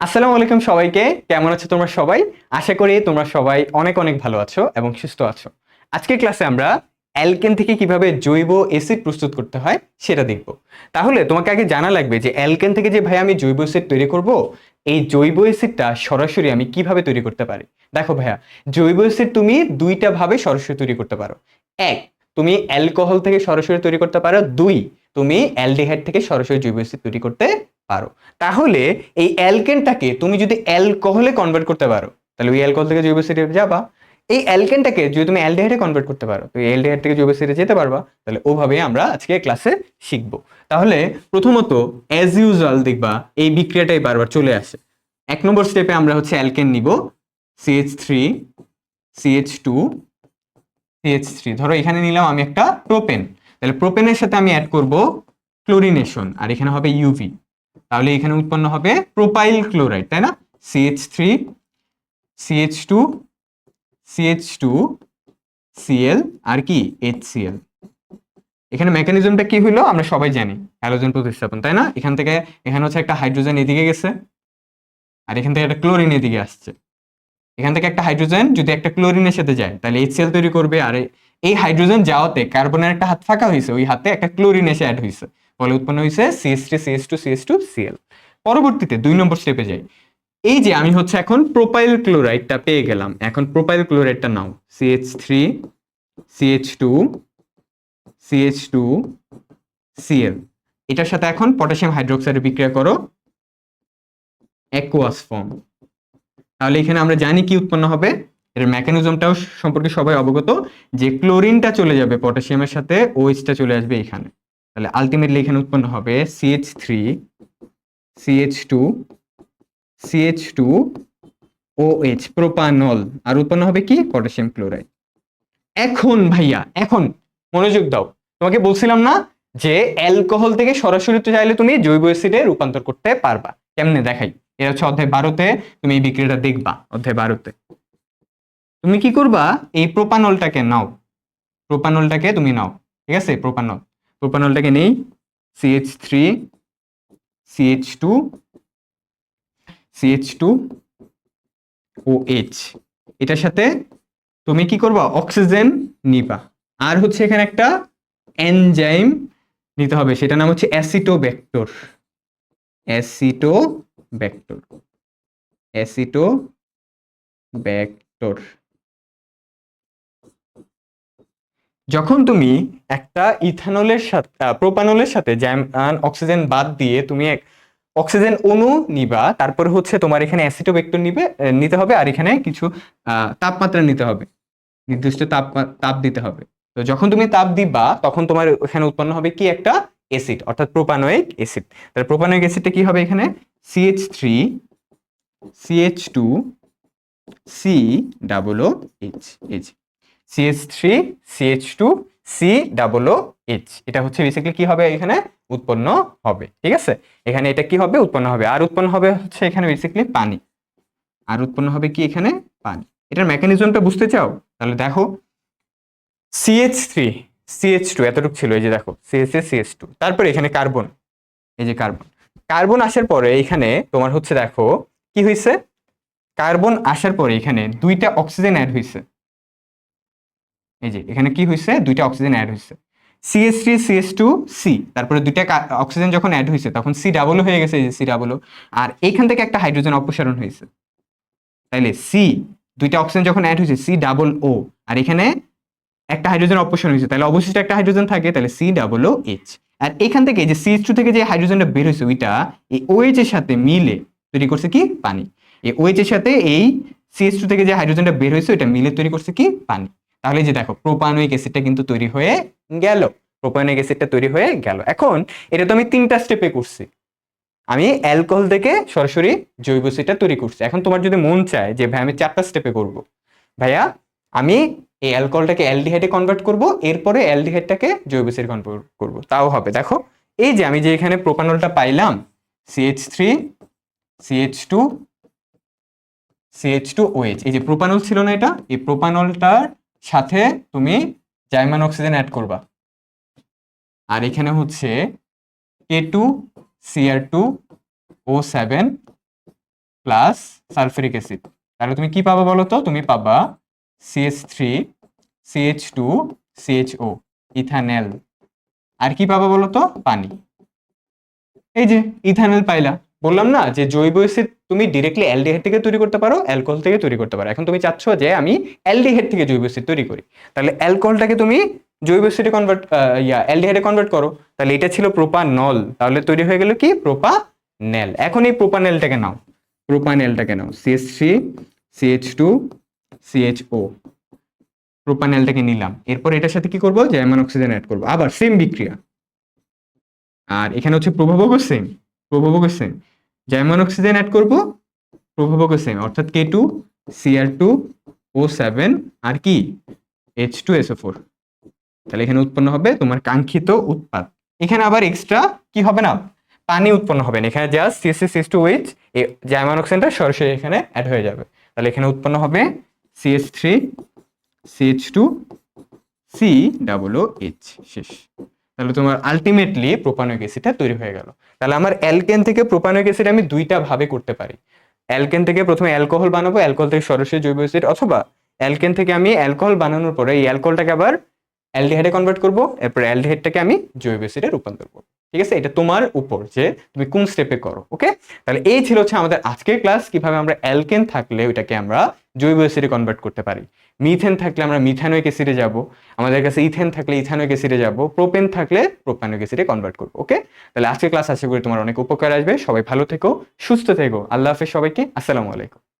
আসসালামু আলাইকুম সবাইকে। কেমন আছো তোমরা সবাই? আশা করি তোমরা সবাই অনেক অনেক ভালো আছো এবং সুস্থ আছো। আজকের ক্লাসে আমরা অ্যালকেন থেকে কীভাবে জৈব অ্যাসিড প্রস্তুত করতে হয় সেটা দেখব। তাহলে তোমাকে আগে জানা লাগবে যে অ্যালকেন থেকে যে ভাই আমি জৈব অ্যাসিড তৈরি করব, এই জৈব অ্যাসিডটা সরাসরি আমি কীভাবে তৈরি করতে পারি? দেখো ভাইয়া, জৈব অ্যাসিড তুমি দুইটা ভাবে সরাসরি তৈরি করতে পারো। এক, তুমি অ্যালকোহল থেকে সরাসরি তৈরি করতে পারো। দুই, তুমি অ্যালডিহাইড থেকে সরাসরি জৈব অ্যাসিড তৈরি করতে পারো। তাহলে এই অ্যালকেনটাকে তুমি যদি অ্যালকোহলে কনভার্ট করতে পারো, তাহলে ওই অ্যালকোহল থেকে জৈব অ্যাসিডে যাবা, এই অ্যালকেনটাকে যদি তুমি অ্যালডিহাইডে কনভার্ট করতে পারো, তো অ্যালডিহাইড থেকে জৈব অ্যাসিডে যেতে পারবা, তাহলে ওভাবেই আমরা আজকে ক্লাসে শিখব। তাহলে প্রথমত অ্যাজ ইউজুয়াল দেখবা, এই বিক্রিয়াটাই বারবার চলে আসে। এক নম্বর স্টেপে আমরা হচ্ছে অ্যালকেন নিব CH three CH two CH three ধরো এখানে নিলাম আমি একটা প্রোপেন তাহলে প্রোপেনের সাথে আমি অ্যাড করব ক্লোরিনেশন আর এখানে হবে ইউভি তাহলে এখানে উৎপন্ন হবে প্রোপাইল ক্লোরাইড, তাই না? CH three CH two CH two Cl আর কি? এইচ সিএল এখানে মেকানিজমটা কি হলো আমরা সবাই জানি। হ্যালোজেন প্রতিস্থাপন, তাই না? এখান থেকে, এখানে হচ্ছে একটা হাইড্রোজেন এদিকে গেছে, আর এখান থেকে একটা ক্লোরিন এদিকে আসছে। এখান থেকে একটা হাইড্রোজেন যদি একটা ক্লোরিনের সাথে যায়, তাহলে এইচসিএল তৈরি করবে, আর এই হাইড্রোজেন যাওয়াতে কার্বনের একটা হাত ফাঁকা হয়েছে ওই হাতে একটা ক্লোরিন এসে অ্যাড হয়েছে ফলে উৎপন্ন হয়েছে CS three CS two CS two Cl পরবর্তীতে দুই নম্বর স্টেপে যাই। এই যে আমি হচ্ছে এখন প্রোপাইল ক্লোরাইডটা পেয়ে গেলাম। এখন প্রোপাইল ক্লোরাইডটা নাও। CH three CH two CH two Cl এটার সাথে এখন পটাশিয়াম হাইড্রোক্সাইডের বিক্রিয়া করো। অ্যাকোয়াস ফর্ম তাহলে এখানে আমরা জানি কি উৎপন্ন হবে। এর মেকানিজমটাও সম্পর্কে সবাই অবগত যে ক্লোরিনটা চলে যাবে পটাশিয়ামের সাথে ওএইচটা চলে আসবে এখানে। তাহলে আলটিমেটলি এখানে উৎপন্ন হবে CH three CH two CH two OH propanol আর উৎপন্ন হবে কি? পটাশিয়াম ক্লোরাইড এখন ভাইয়া, এখন মনোযোগ দাও। তোমাকে বলছিলাম না যে অ্যালকোহল থেকে সরাসরি তো চাইলে তুমি জৈব অ্যাসিডে রূপান্তর করতে পারবা। কেমনে দেখাই? এটা হচ্ছে অধ্যায় বারোতে, তুমি এই বিক্রিয়াটা দেখবা অধ্যায় বারোতে। তুমি কি করবা? এই প্রোপানলটাকে নাও। প্রোপানলটাকে তুমি নাও। ঠিক আছে? প্রোপানল প্রোপানলটাকে নেই। CH three CH two CH two O H এটার সাথে তুমি কি করবা? অক্সিজেন নিবা। আর হচ্ছে এখানে একটা এনজাইম নিতে হবে। সেটার নাম হচ্ছে অ্যাসিটোব্যাক্টর অ্যাসিটো ব্যাক্টর যখন তুমি একটা ইথানলের সাথে প্রোপানলের সাথে যেমন অক্সিজেন বাদ দিয়ে তুমি এক অক্সিজেন অণু নিবা, তারপরে হচ্ছে তোমার এখানে অ্যাসিটোবেক্টর নিবে নিতে হবে আর এখানে কিছু তাপমাত্রা নিতে হবে। নির্দিষ্ট তাপ তাপ দিতে হবে। তো যখন তুমি তাপ দিবা, তখন তোমার এখানে উৎপন্ন হবে কি একটা অ্যাসিড, অর্থাৎ প্রোপানোয়িক অ্যাসিড। তাহলে প্রোপানোয়িক অ্যাসিডটা কি হবে এখানে? CH three CH two C double O H H CH three CH two C double O H এটা হচ্ছে বেসিক্যালি কি হবে? এখানে উৎপন্ন হবে, ঠিক আছে? এখানে এটা কি হবে? উৎপন্ন হবে। আর উৎপন্ন হবে হচ্ছে এখানে বেসিক্যালি পানি। আর উৎপন্ন হবে কি এখানে? পানি। এটার মেকানিজমটা বুঝতে চাও? তাহলে দেখো সিএইচ থ্রি সিএইচ টু এতটুকু ছিল, এই যে দেখো সিএইচ সিএইচ টু তারপরে এখানে কার্বন এই যে কার্বন কার্বন আসার পরে এখানে তোমার হচ্ছে দেখো, কি হয়েছে কার্বন আসার পরে এখানে দুইটা অক্সিজেন অ্যাড হয়েছে এই যে, এখানে কি হয়েছে দুইটা অক্সিজেন অ্যাড হয়েছে CS three CS two C তারপরে দুইটা অক্সিজেন যখন অ্যাড হয়েছে তখন সি ডাবল হয়ে গেছে, এই যে সি ডাবল আর এইখান থেকে একটা হাইড্রোজেন অপসারণ হয়েছে তাইলে সি দুইটা অক্সিজেন যখন অ্যাড হয়েছে সি ডাবল ও আর এখানে একটা হাইড্রোজেন অপসারণ হয়েছে তাহলে অবশিষ্ট একটা হাইড্রোজেন থাকে তাহলে সি ডাবল ও এইচ আর এখান থেকে যে সি টু থেকে যে হাইড্রোজেনটা বের হয়েছে ওইটা এই ওএইচ এর সাথে মিলে তৈরি করছে কি? পানি। এই ওএইচ এর সাথে এই সিএস টু থেকে যে হাইড্রোজেনটা বের হয়েছে ওইটা মিলে তৈরি করছে কি? পানি। তাহলে যে দেখো, প্রোপানোয়িক অ্যাসিডটা কিন্তু তৈরি হয়ে গেল। প্রোপানোয়িক অ্যাসিডটা তৈরি হয়ে গেল। এখন এটা তো আমি তিনটা স্টেপে করছি। আমি অ্যালকোহল থেকে সরাসরি জৈব অ্যাসিডটা তৈরি করছি। এখন তোমার যদি মন চায় যে, ভাই, আমি চারটা স্টেপে করব। ভাইয়া, আমি এই অ্যালকোহলটাকে অ্যালডিহাইডে কনভার্ট করব, এরপরে অ্যালডিহাইডটাকে জৈব অ্যাসিড কনভার্ট করব। তাও হবে, দেখো। এই যে, আমি যে এখানে প্রোপানলটা পাইলাম CH three CH two CH two OH এই যে প্রোপানল ছিল না এটা? এই প্রোপানলটার সাথে তুমি জাইমান অক্সিজেন অ্যাড করবা। আর এখানে হচ্ছে K two Cr two O seven plus sulphuric acid তাহলে তুমি কি পাবা বলো তো? তুমি পাবা CS three CH two CHO ethanal আর কি পাবা বলো তো? পানি। এই যে ইথানেল পাইলা। বললাম না যে জৈব অ্যাসিড তুমি ডিরেক্টলি অ্যালডিহাইড থেকে তৈরি করতে পারো, অ্যালকোহল থেকে তৈরি করতে পারো। এখন তুমি চাচ্ছ যে আমি অ্যালডিহাইড থেকে জৈব অ্যাসিড তৈরি করি। তাহলে অ্যালকোহলটাকে তুমি জৈব অ্যাসিডে কনভার্ট ইয়া, অ্যালডিহাইডে কনভার্ট করো। তাহলে এটা ছিল প্রোপানল। তাহলে তৈরি হয়ে গেল কি? প্রোপানেল। এখন এই প্রোপানেলটাকে নাও। প্রোপানেলটাকে নাও। CS three CH two CHO প্রোপানেলটাকে নিলাম। এরপর এটার সাথে কি করব? জার্মান অক্সিজেন অ্যাড করব। আবার সেম বিক্রিয়া। আর এখানে হচ্ছে প্রভাবকও সেম প্রভাবকও সেম জার্মান অক্সিজেন অ্যাড করব প্রভাবকও সেম অর্থাৎ K two Cr two O seven আর কি? এইচ টু এসও ফোর তাহলে এখানে উৎপন্ন হবে তোমার কাঙ্ক্ষিত উৎপাদ। এখানে আবার এক্সট্রা কি হবে না? পানি উৎপন্ন হবে না। এখানে just CSC CS two H German অক্সিজেনটা সরাসরি এখানে অ্যাড হয়ে যাবে। তাহলে এখানে উৎপন্ন হবে CS three CH two C double O H শেষ। তাহলে তোমার আলটিমেটলি প্রোপানোয়িক অ্যাসিডটা তৈরি হয়ে গেল। তাহলে আমার অ্যালকেন থেকে প্রোপানোয়িক অ্যাসিড আমি দুইটা ভাবে করতে পারি। অ্যালকেন থেকে প্রথমে অ্যালকোহল বানাবো অ্যালকোহল থেকে সরাসরি জৈব অ্যাসিড অথবা অ্যালকেন থেকে আমি অ্যালকোহল বানানোর পরে এই অ্যালকোহলটাকে আবার অ্যালডিহাইডে কনভার্ট করব, এরপর অ্যালডিহাইডটাকে আমি জৈব অ্যাসিডে রূপান্তর করব। ঠিক আছে? এটা তোমার উপর যে তুমি কোন স্টেপে করো ওকে তাহলে এই ছিল হচ্ছে আমাদের আজকের ক্লাস কীভাবে আমরা অ্যালকেন থাকলে ওইটাকে আমরা জৈব অ্যাসিডে কনভার্ট করতে পারি। মিথেন থাকলে আমরা মিথানোয়িক অ্যাসিডে যাব। আমাদের কাছে ইথেন থাকলে ইথানোয়িক অ্যাসিডে যাব। প্রোপেন থাকলে প্রোপানোয়িক অ্যাসিডে কনভার্ট করব ওকে তাহলে আজকের ক্লাস আশা করি তোমার অনেক উপকার আসবে। সবাই ভালো থেকো, সুস্থ থেকো। আল্লাহ হাফেজ সবাইকে। আসসালামু আলাইকুম।